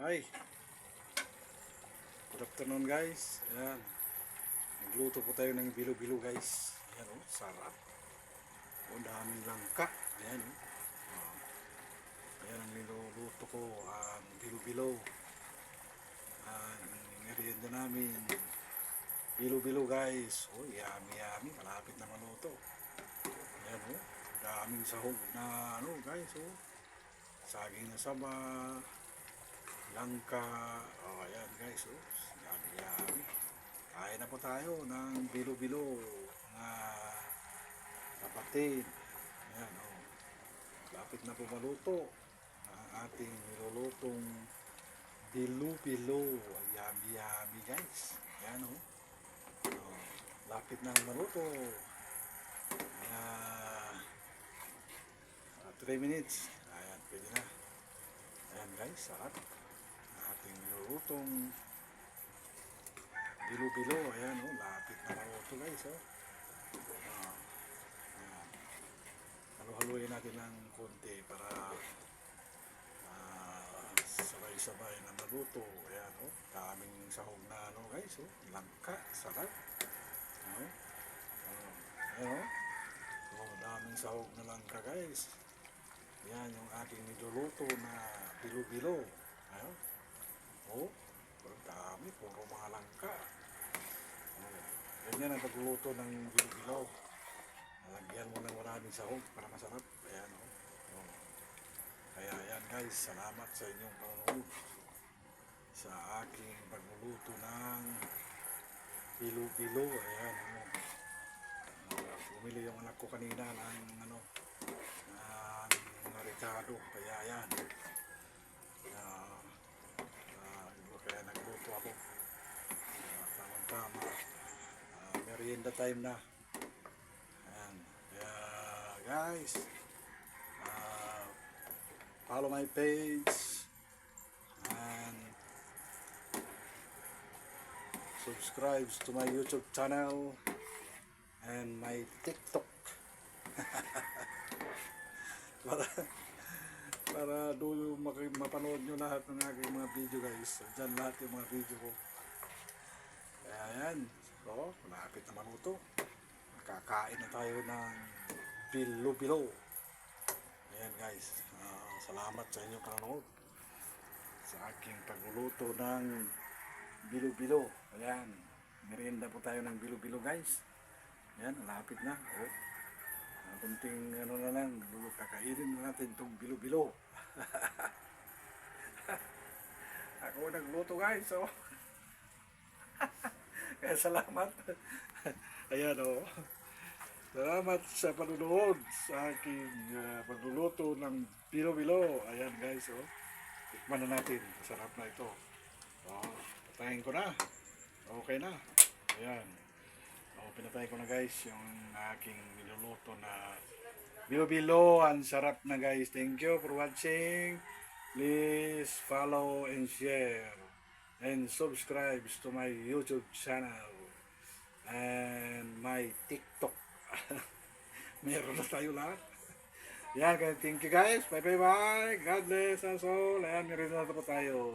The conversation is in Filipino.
Hi. Good afternoon guys. Ayan. Nagluto po tayo ng bilo-bilo guys. Ayan o, sarap. O, daming langka. Ayan o. Oh. Ayan ang niluluto ko. Ang bilo-bilo. Ang merienda namin. Bilo-bilo guys. O, yummy yummy. Malapit na maluto. Ayan o. Daming sahog na ano guys o. Saging na saba langka. Oh, ayan guys. Oh. Yummy, yummy. Kain na po tayo ng bilo-bilo. Mga kapatid. Ayan, oh. Lapit na po maluto. Ang ating nilulutong bilo-bilo. Yummy, yummy guys. Ayan, oh. oh. Lapit na maluto. Mga 3 minutes. Ayan, pwede na. Ayan guys, sarap. Ating nilulutong bilo-bilo. Ayan, oh, lapit na maluto guys. Oh. Ah, ayan. Natin ng konti para ah, sabay-sabay na maluto. Ayan, oh. Daming sahog na ano guys. Oh. Langka, sarap. Oh. Oh. Ayan, oh. Oh, daming sahog na langka guys. Yan yung aking niluluto na bilo-bilo. Ayun. Oh, ang dami. Puro mga langka. Oh, ganyan ang pagluluto ng bilo-bilo. Nalagyan mo ng maraming sahog para masarap. Ayan, oh. oh. Kaya yan guys, salamat sa inyong panonood sa aking pagluluto ng bilo-bilo. Ayan, oh. Oh, bumili yung anak ko kanina ng ano, ng mga Ricardo. Kaya yan. Ah, ah, kaya nagluto ako. Ah, tamang-tama. Ah, merienda time na. Ayan. Kaya guys, ah, follow my page and subscribe to my YouTube channel and my TikTok. para para maki- mapanood nyo lahat ng aking mga video guys. Diyan lahat yung mga video ko. Kaya yan. So, malapit na maluto. Kakain na tayo ng bilo-bilo. Ayan guys. Ah, salamat sa inyong panonood. Sa aking pagluluto ng bilo-bilo. Ayan. Merienda po tayo ng bilo-bilo guys. Ayan, malapit na. Oh. Ang kunting ano na lang, kakainin na natin itong bilo-bilo. Ako nagluto guys, oh. Kaya salamat. Ayan, oh. Salamat sa panunood sa aking ah, pagluluto ng bilo-bilo. Ayan guys, oh. Tikman na natin. Masarap na ito. Oh, patayin ko na. Okay na. Ayan. O, pinatay ko na guys yung aking niluluto na bilo-bilo. Ang sarap na guys. Thank you for watching. Please follow and share and subscribe to my YouTube channel and my TikTok. Meron na tayo lahat. Kaya thank you guys. Bye bye bye. God bless us all. Ayan, meron na tayo.